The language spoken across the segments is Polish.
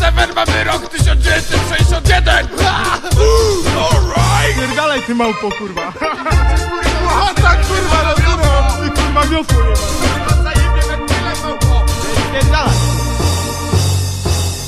Seven mamy rok 1961 Alright Pierdalaj ty małpo, kurwa. A tak kurwa rozumo Ty kurwa wiosło jeba. Pierdalaj.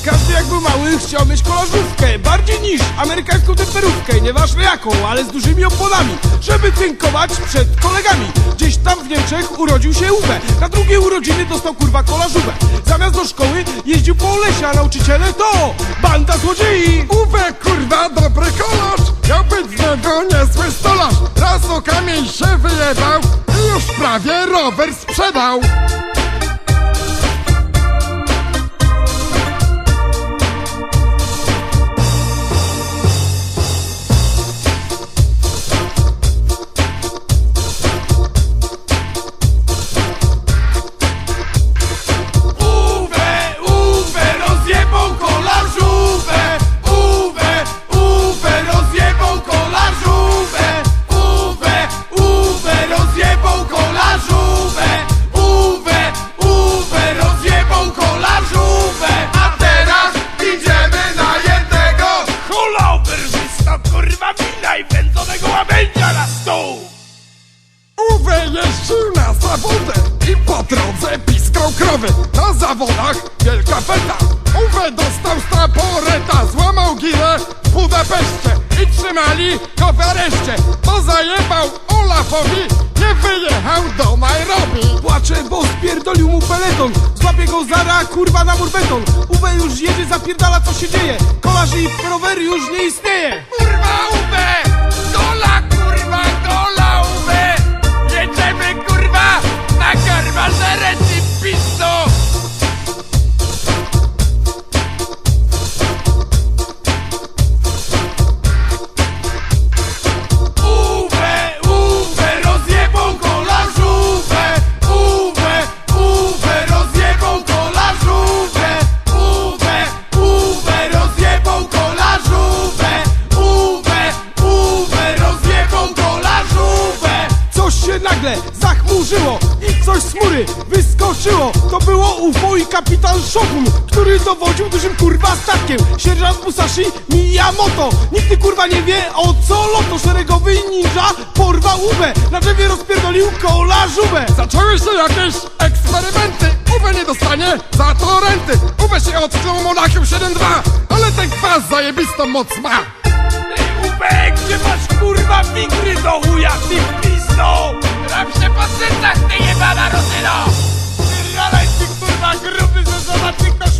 Każdy jak był mały chciał mieć kolażówkę Bardziej niż amerykańską temperówkę Nieważne jaką, ale z dużymi oponami Żeby tynkować przed kolegami. Gdzieś tam w Niemczech urodził się Uwe. Na drugie urodziny dostał kurwa kolażówę Zamiast do szkoły jeździł po lesie A nauczyciele to banda złodziei. Uwe kurwa dobry kolarz Miał być z niego niezły stolarz. Raz o kamień się wyjebał I już prawie rower sprzedał stół! Uwe jeździł na zawody i po drodze piskał krowy. Na zawodach wielka feta. Uwe dostał straporeta, złamał gilę w Budapeszcie I trzymali go w areszcie Bo zajebał Olafowi, nie wyjechał do Nairobi. Płacze, bo spierdolił mu peleton. Złapie go zara, kurwa na beton Uwe już jedzie, zapierdala co się dzieje. Kolarzy i rower już nie istnieje nagle zachmurzyło i coś z chmury wyskoczyło. To było UFO i kapitan Shogun, który dowodził dużym kurwa statkiem. Sierżant Musashi Miyamoto. Nikt kurwa nie wie o co loto Szeregowy ninja porwał Uwe Na drzewie rozpierdolił kolażówę Zaczęły się jakieś eksperymenty. Uwe nie dostanie za to renty. Uwe się odkrył Monachium 7-2 Ale ten kwas zajebistą moc ma. Ty Uwe, gdzie masz kurwa wigry do chuja ty pizdo? się po syntach, ty jebana rosyno! Pierdalaj ty kurwa, grupy, że zobaczy ktoś!